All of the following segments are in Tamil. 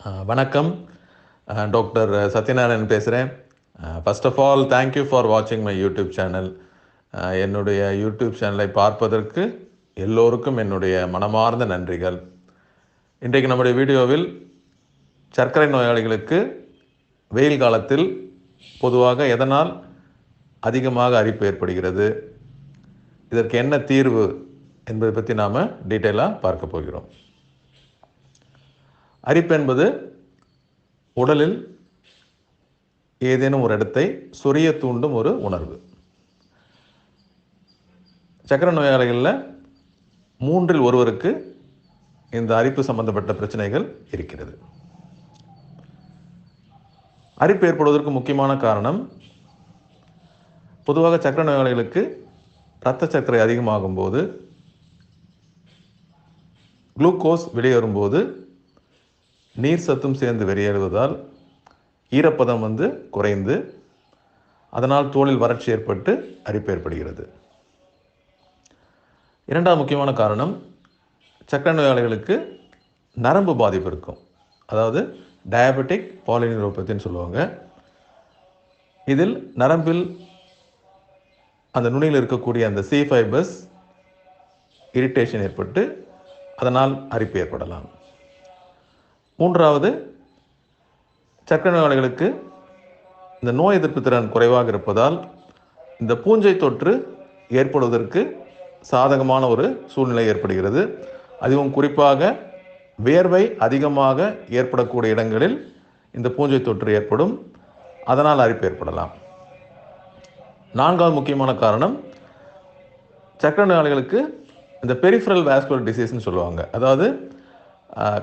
வணக்கம். டாக்டர் சத்யநாராயணன் பேசுகிறேன் first of all thank you for வாட்சிங் மை யூடியூப் சேனல் என்னுடைய யூடியூப் சேனலை பார்ப்பதற்கு எல்லோருக்கும் என்னுடைய மனமார்ந்த நன்றிகள். இன்றைக்கு நம்முடைய வீடியோவில் சர்க்கரை நோயாளிகளுக்கு வெயில் காலத்தில் பொதுவாக எதனால் அதிகமாக அரிப்பு ஏற்படுகிறது? இதற்கு என்ன தீர்வு என்பதை பற்றி நாம் டீட்டெயிலாக பார்க்க போகிறோம். அரிப்பு என்பது உடலில் ஏதேனும் ஒரு இடத்தை சொரிய தூண்டும் ஒரு உணர்வு. சக்கர நோயாளிகளில் மூன்றில் ஒருவருக்கு இந்த அரிப்பு சம்பந்தப்பட்ட பிரச்சனைகள் இருக்கிறது. அரிப்பு ஏற்படுவதற்கு முக்கியமான காரணம் பொதுவாக சக்கர நோயாளிகளுக்கு இரத்த சர்க்கரை அதிகமாகும் போது குளுக்கோஸ் வெளியேறும்போது நீர் சத்தும் சேர்ந்து வெளியேறுவதால் ஈரப்பதம் வந்து குறைந்து அதனால் தோலில் வறட்சி ஏற்பட்டு அரிப்பு ஏற்படுகிறது. இரண்டாவது முக்கியமான காரணம் சக்கரை நோயாளிகளுக்கு நரம்பு பாதிப்பு இருக்கும். அதாவது டயபெட்டிக் பாலினியூரோபத்தின்னு சொல்லுவாங்க. இதில் நரம்பில் அந்த நுனியில் இருக்கக்கூடிய அந்த சி ஃபைபர்ஸ் இரிட்டேஷன் ஏற்பட்டு அதனால் அரிப்பு ஏற்படலாம். மூன்றாவது சர்க்கரை நோயாளிகளுக்கு இந்த நோய் எதிர்ப்பு திறன் குறைவாக இருப்பதால் இந்த பூஞ்சை தொற்று ஏற்படுவதற்கு சாதகமான ஒரு சூழ்நிலை ஏற்படுகிறது. அதுவும் குறிப்பாக வியர்வை அதிகமாக ஏற்படக்கூடிய இடங்களில் இந்த பூஞ்சை தொற்று ஏற்படும். அதனால் அரிப்பு ஏற்படலாம். நான்காவது முக்கியமான காரணம் சக்கர நோயாளிகளுக்கு இந்த பெரிஃபரல் வேஸ்குலர் டிசீஸ்னு சொல்லுவாங்க. அதாவது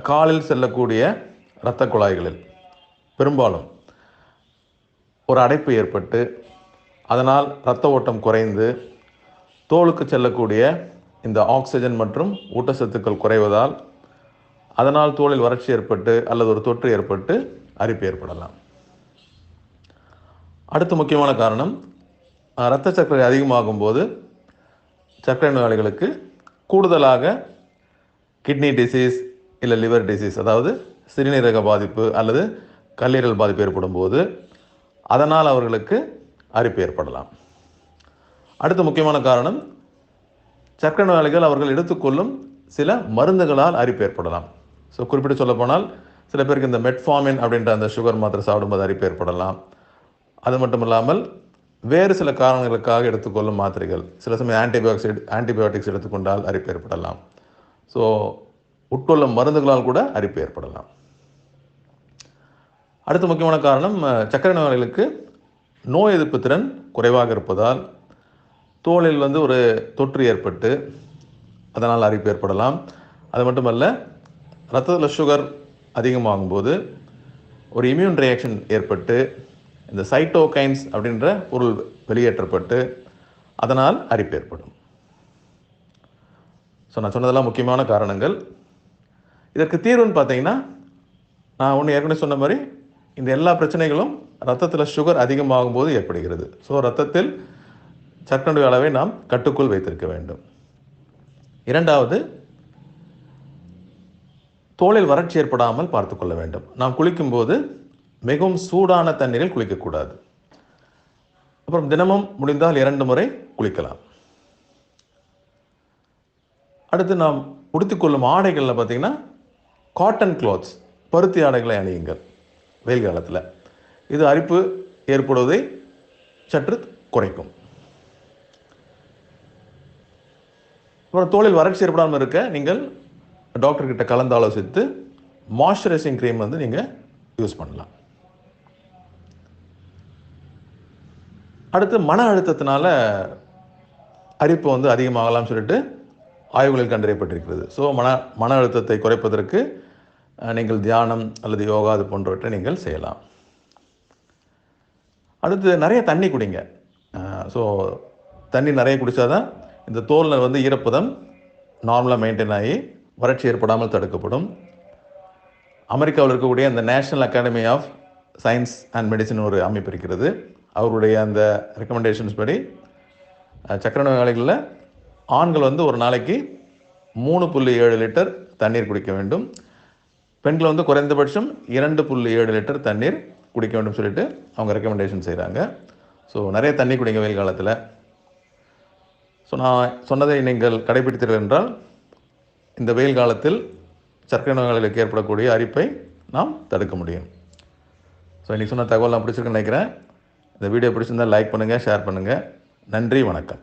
காலில் செல்லக்கூடிய இரத்த குழாய்களில். பெரும்பாலும் ஒரு அடைப்பு ஏற்பட்டு அதனால் இரத்த ஓட்டம் குறைந்து தோலுக்கு செல்லக்கூடிய இந்த ஆக்சிஜன் மற்றும் ஊட்டச்சத்துக்கள் குறைவதால் அதனால் தோலில் வறட்சி ஏற்பட்டு அல்லது ஒரு தொற்று ஏற்பட்டு அரிப்பு ஏற்படலாம். அடுத்த முக்கியமான காரணம் இரத்த சர்க்கரை அதிகமாகும் போது சர்க்கரை நோயாளிகளுக்கு கூடுதலாக கிட்னி டிசீஸ் இல்லை லிவர் டிசீஸ் அதாவது சிறுநீரக பாதிப்பு அல்லது கல்லீரல் பாதிப்பு ஏற்படும் போது அதனால் அவர்களுக்கு அரிப்பு ஏற்படலாம். அடுத்த முக்கியமான காரணம் சர்க்கரை நோயாளிகள் அவர்கள் எடுத்துக்கொள்ளும் சில மருந்துகளால் அரிப்பு ஏற்படலாம். ஸோ குறிப்பிட்டு சொல்லப்போனால் சில பேருக்கு இந்த மெட்ஃபாமின் அப்படின்ற அந்த சுகர் மாத்திரை சாப்பிடும்போது அரிப்பு ஏற்படலாம். அது மட்டும் இல்லாமல் வேறு சில காரணங்களுக்காக எடுத்துக்கொள்ளும் மாத்திரைகள் சில சமயம் ஆன்டிபயோட்டிக்ஸ் ஆன்டிபயோட்டிக்ஸ் எடுத்துக்கொண்டால் அரிப்பு ஏற்படலாம். ஸோ உட்கொள்ளும் மருந்துகளால் கூட அரிப்பு ஏற்படலாம். அடுத்த முக்கியமான காரணம் சர்க்கரை நோயாளிகளுக்கு நோய் எதிர்ப்பு திறன் குறைவாக இருப்பதால் தோலில் வந்து ஒரு தொற்று ஏற்பட்டு அதனால் அரிப்பு ஏற்படலாம். அது மட்டுமல்ல ரத்தத்தில் சுகர் அதிகமாகும்போது ஒரு இம்யூன் ரியாக்ஷன் ஏற்பட்டு இந்த சைட்டோகைன்ஸ் அப்படின்ற பொருள் வெளியேற்றப்பட்டு அதனால் அரிப்பு ஏற்படும். ஸோ நான் சொன்னதெல்லாம் முக்கியமான காரணங்கள். இதற்கு தீர்வுன்னு பார்த்தீங்கன்னா நான் ஒன்று ஏற்கனவே சொன்ன மாதிரி இந்த எல்லா பிரச்சனைகளும் ரத்தத்தில் சுகர் அதிகமாகும் போது ஏற்படுகிறது. ஸோ ரத்தத்தில் சர்க்கரை அளவை நாம் கட்டுக்குள் வைத்திருக்க வேண்டும். இரண்டாவது தோளில் வறட்சி ஏற்படாமல் பார்த்துக்கொள்ள வேண்டும். நாம் குளிக்கும்போது மிகவும் சூடான தண்ணீரில் குளிக்கக்கூடாது. அப்புறம் தினமும் முடிந்தால் இரண்டு முறை குளிக்கலாம். அடுத்து நாம் உடுத்திக்கொள்ளும் ஆடைகளில் பார்த்தீங்கன்னா காட்டன் க்ளாத்ஸ் பருத்தி ஆடைகளை அணியுங்கள். வெயில் காலத்தில். இது அரிப்பு ஏற்படுவதை சற்று குறைக்கும். அப்புறம் தோலில் வறட்சி ஏற்படாமல் இருக்க நீங்கள் டாக்டர்கிட்ட கலந்து ஆலோசித்து மாய்ஸ்சரைசிங் க்ரீம் வந்து நீங்கள் யூஸ் பண்ணலாம். அடுத்து மன அழுத்தத்தினால அரிப்பு வந்து அதிகமாகலாம்னு சொல்லிட்டு ஆய்வுகளில் கண்டறியப்பட்டிருக்கிறது. ஸோ மன மன அழுத்தத்தை குறைப்பதற்கு நீங்கள் தியானம் அல்லது யோகா அது போன்றவற்றை நீங்கள் செய்யலாம். அடுத்து நிறைய தண்ணி குடிங்க. ஸோ தண்ணி நிறைய குடித்தாதான் இந்த தோலில் வந்து ஈரப்பதம் நார்மலாக மெயின்டைன் ஆகி வறட்சி ஏற்படாமல் தடுக்கப்படும். அமெரிக்காவில் இருக்கக்கூடிய அந்த National Academy of Science and Medicine ஒரு அமைப்பு இருக்கிறது. அவருடைய அந்த ரெக்கமெண்டேஷன்ஸ் படி சக்கர நோயாளிகளில் ஆண்கள் வந்து ஒரு நாளைக்கு மூணு புள்ளி ஏழு லிட்டர் தண்ணீர் குடிக்க வேண்டும். பெண்கள் வந்து குறைந்தபட்சம் இரண்டு புள்ளி ஏழு லிட்டர் தண்ணீர் குடிக்க வேண்டும் சொல்லிட்டு அவங்க ரெக்கமெண்டேஷன் செய்கிறாங்க ஸோ நிறைய தண்ணி குடிங்க வெயில் காலத்தில். ஸோ நான் சொன்னதை நீங்கள் கடைபிடித்தீர்கள் என்றால் இந்த வெயில் காலத்தில் சர்க்கரை நோயாளிகளுக்கு ஏற்படக்கூடிய அரிப்பை நாம் தடுக்க முடியும். ஸோ இன்றைக்கி சொன்ன தகவலாம் பிடிச்சிருக்குன்னு நினைக்கிறேன். இந்த வீடியோ பிடிச்சிருந்தால் லைக் பண்ணுங்கள் ஷேர் பண்ணுங்கள் நன்றி வணக்கம்.